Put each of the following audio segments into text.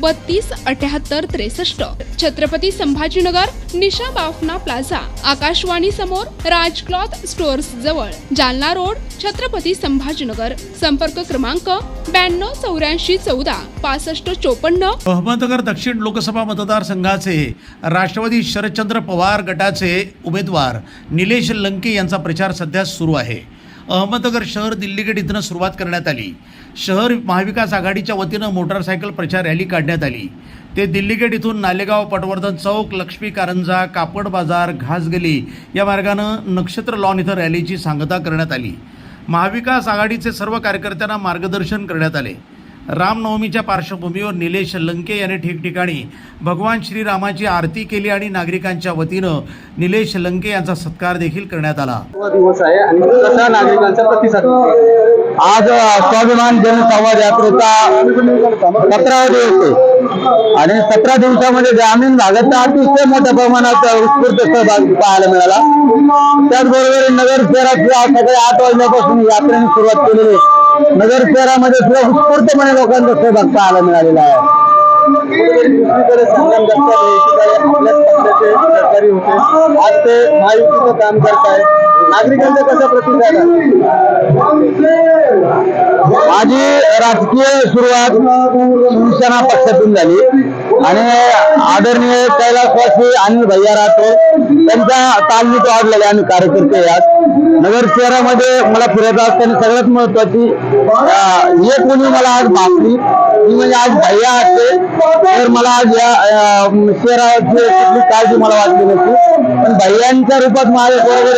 बत्तीस अठ्याहत्तर त्रेसष्ट. छत्रपती संभाजीनगर निशा बाफना प्लाझा. आकाशवाणी समोर राज क्लॉथ स्टोअर्स जवळ. जालना रोड छत्रपती संभाजीनगर. संपर्क क्रमांक ब्याण्णव चौऱ्याऐंशी चौदा पासष्ट चोपन्न. अहमदनगर दक्षिण लोकसभा मतदारसंघाचे राष्ट्रवादी शरदचंद्र पवार गटाचे उमेदवार निलेश लंके यांचा प्रचार सध्या सुरू आहे. अहमदनगर शहर दिल्लीगेट इथनं सुरुवात करण्यात आली. शहर महाविकास आघाडीच्या वतीनं मोटारसायकल प्रचार रॅली काढण्यात आली. ते दिल्लीगेट इथून नालेगाव पटवर्धन चौक लक्ष्मी कारंजा कापड बाजार घासगली या मार्गानं नक्षत्र लॉन इथं रॅलीची सांगता करण्यात आली. महाविकास आघाडीचे सर्व कार्यकर्त्यांना मार्गदर्शन करण्यात आले. रामनवमीच्या पार्श्वभूमीवर निलेश लंके यांनी ठिकठिकाणी भगवान श्रीरामाची आरती केली आणि नागरिकांच्या वतीनं निलेश लंके यांचा सत्कार देखील करण्यात आला. दिवस आहे आणि कसा नागरिकांचा प्रतिसाद? आज स्वाभिमान जनसंवाद यात्रेचा सतरा दिवस आहे. आणि सतरा दिवसामध्ये ग्रामीण भागाचा अतिशय मोठ्या प्रमाणात उत्स्फूर्त सहभाग पाहायला मिळाला. त्याचबरोबर नगर शहरात सकाळी आठ वाजल्यापासून यात्रेने सुरुवात केलेली आहे. नगर शहरामध्ये सुद्धा उत्स्फूर्तपणे लोकांचा सहभाग पाहायला मिळालेला आहे. दुसरीकडे आपल्याच पक्षाचे सरकारी होते. आज ते महायुतीचं काम करताय. नागरिकांचा कसा प्रतिसाद माझी राजकीय सुरुवात शिवसेना पक्षातून झाली. आणि आदरणीय कैलासवासी अनिल भैया राठोड त्यांच्या तालमीत वाढलेले आम्ही कार्यकर्ते आहात नगर शहरामध्ये मला फिरत असताना सगळ्यात महत्वाची हे एक कोणी मला आज भासली ती म्हणजे आज भैया असते तर मला आज या शहराची काळजी मला वाटली नसती. पण भैयांच्या रूपात माझ्या बरोबर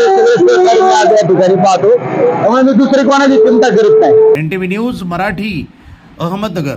सगळे आज या ठिकाणी पाहतो. त्यामुळे मी दुसरी कोणाची चिंता करत नाही. N news Marathi Ahmednagar.